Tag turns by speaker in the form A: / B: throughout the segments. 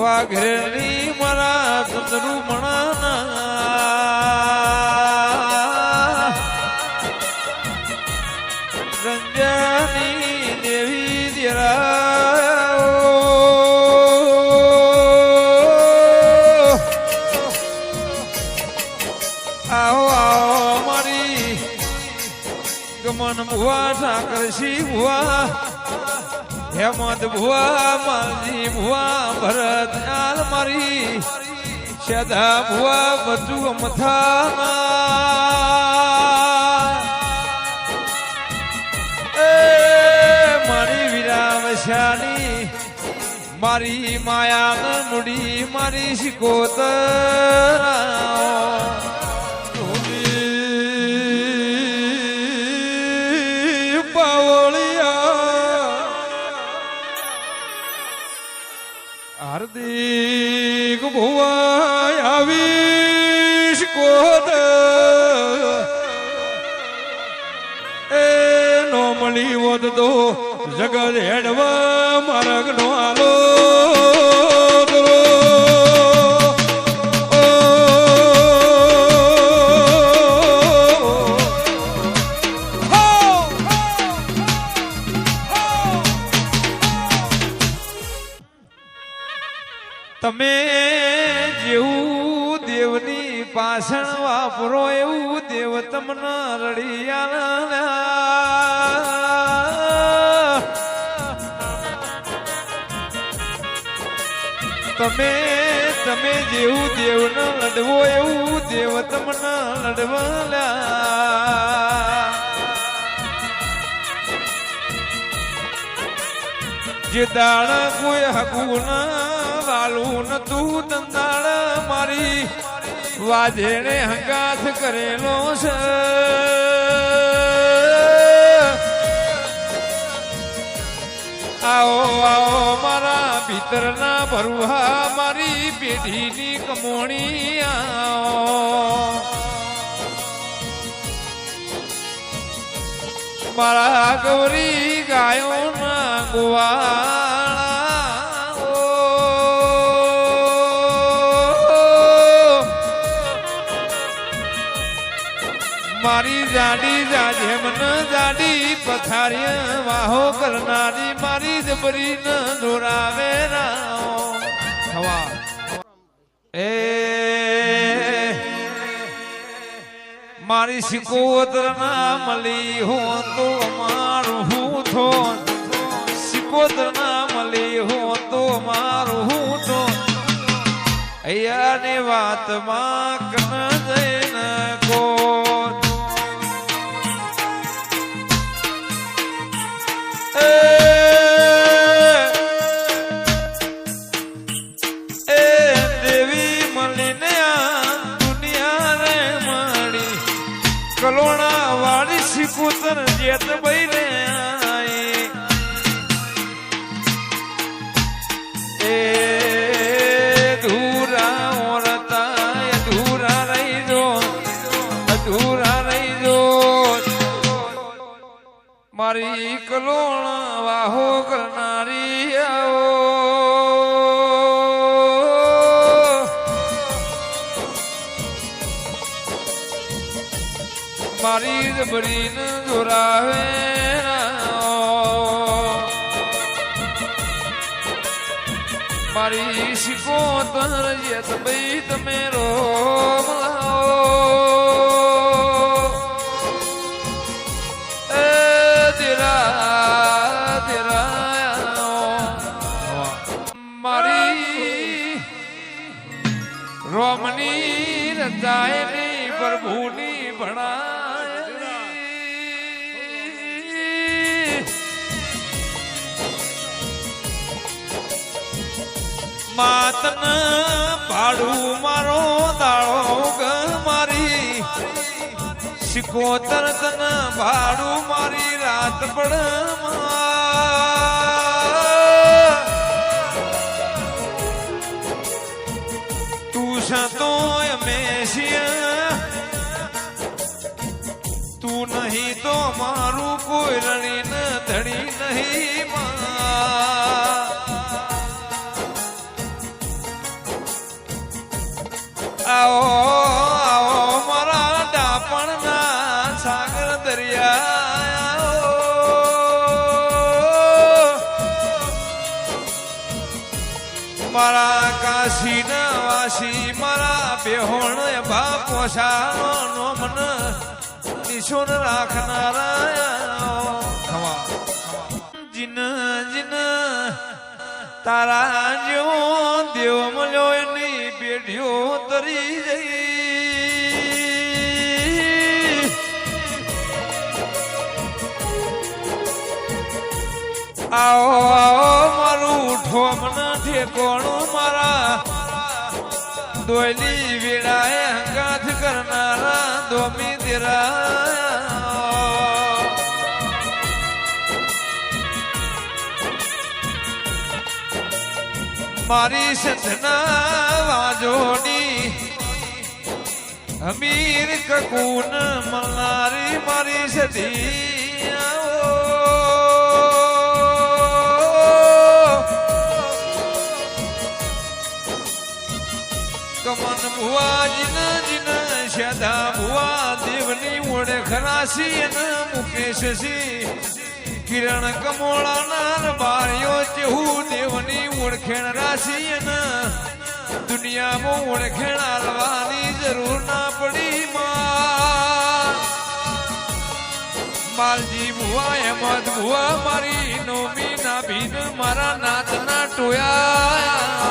A: વાઘરેલી મારા ચંદ્રુ મણાના. રંજાની દેવી દેરા આવો આવો મારી ગમન ભુવા ઠાકરસી ભુવા હેમંત ભુવા, માલજી ભુવા ભરત આલ મારી સદા ભુવા બધું મથા એ મારી વિરામશાની મારી માયા નુડી, મારી શિકોતરા હાર્દિક ભુવાય આવીશ કોદ એ નો મળી વધતો જગત હેડવા માર્ગ નો આલો. પાછળ વાપરો એવું દેવ તમને રડિયા તમે તમે જેવું દેવને લડવો એવું દેવ તમને લડવા જે દાળા કોઈ હકું ના વાલું નતું દંદાળ મારી વાજેણે હંગાથ કરેલો છે. આવો આવો, મારા ભીતરના ભરુહા, મારી પેઢીની કમોણી આવો. મારા ગૌરી ગાયો ના ગોવાળા જાડી વાહો કરનારી મારી જબરી ન હવા એ મારી સિકોતર ના મળી હું તો મારું હું થો સિકોતર ના મળી હું તો મારું હું તો. અહીંયાની વાતમાં કન મારી કલોણ વાહો કરનારી મારી જબરીન જોરાવે મારી શિકોતર યત ભાઈ તમે રો લાવો. રોમની રજાયની પ્રભુની ભણાય માતન ભાડું મારો દાળો ગ મારી. સિકોતર તન ભાડું મારી રાત પડ કોઈ રણી ન ધણી નહીં આવો આવો, મારા ડાપણના સાગર દરિયા મારા કાશીના વાસી, મારા બેહોણ બાપો સારો નો મન નિશોન રાખનારા જીન જીન તારા જેવો દેવ મળ્યો એની પેઢીઓ તરી જઈ આવો આવો મારું ઉઠો મને ઠેકોણું મારા દોયલી વેળાએ હંગાથ કરનારા દોમી દેરા મારી સંતના વાજોની અમીર કકુન મલારી મારી આવો કમન ભુવા જીન જીન શેધા ભુવા દેવની ઓળખ રાશી ન મુકેશ સી કિરણ કમોળા નાન બારીઓ ચેહુ દેવની ઓળખેણ રાશી દુનિયામાં ઓળખેણ આલવાની જરૂર ના પડી માલજી ભુવા એમદ ભુવા, મારી નોમી ના ભીન મારા નાથના ટોયા.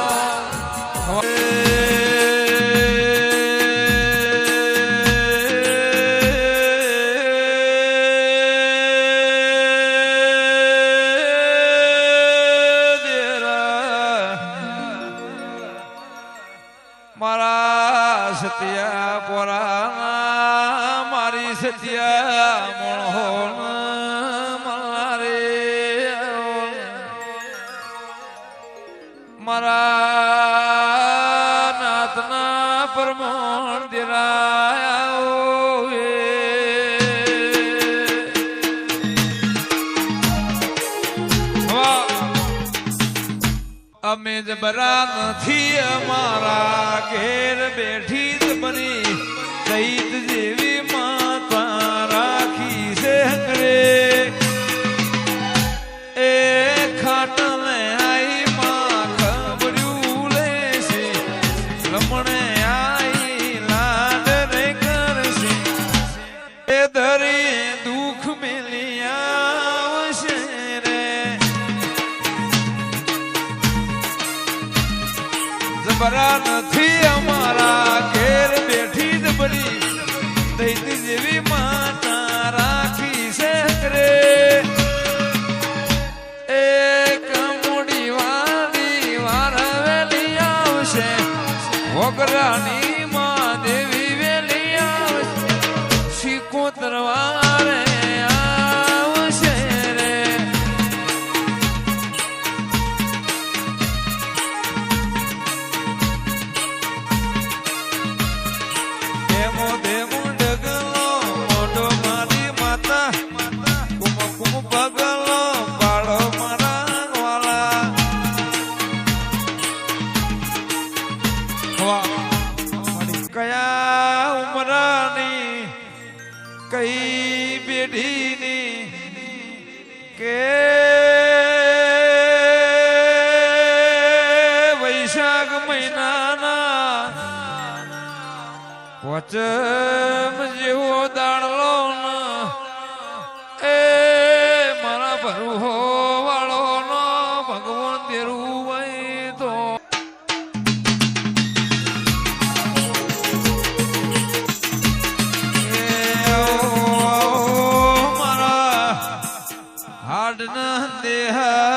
A: મારા સત્યા પોરા મારી સત્યા મોણ મારે. મારા નાથના પરમણ અમે જબરા નથી man. મહિનાના વચમ જેવો દાણલો એ મારા ભરું વાળો નો ભગવાન મારા હાડ દેહ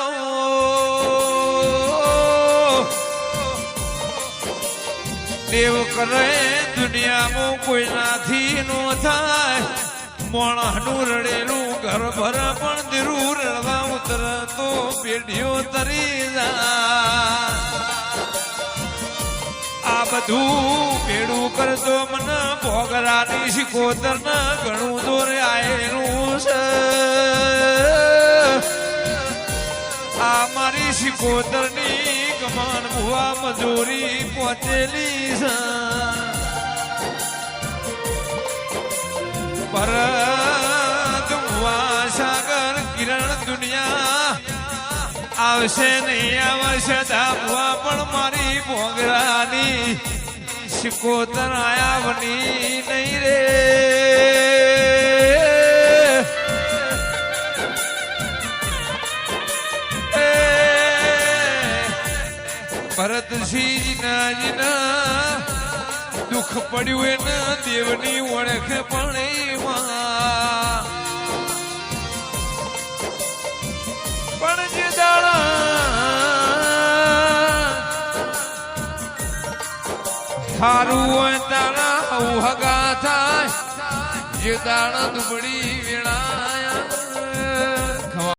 A: દેવ કરે દુનિયામાં કોઈ નાથી નો થાય. મોણાનું રડેલું ઘર ભર પણ દીરું રડવા ઉતર તો પેઢીઓ તરી જા આ બધું પેડું કરતો મને ભોગરાની શિકોતર ઘણું દોરે આયેલું છે. આ મારી શિકોતરની કમાન ભુવા મજૂરી પહોંચેલી છે. સાગર કિરણ દુનિયા આવશે નહીં, આવશે ધાપવા પણ મારી ભોગરાની શિકોતર આયાવની નહીં રે. ભરતસિંહજીના નાજના દુઃખ પડ્યું એના, દેવની ઓળખ પણ પણ જે દાડા હારું હોય તારા હગા થાય, જે દાડા દુબળી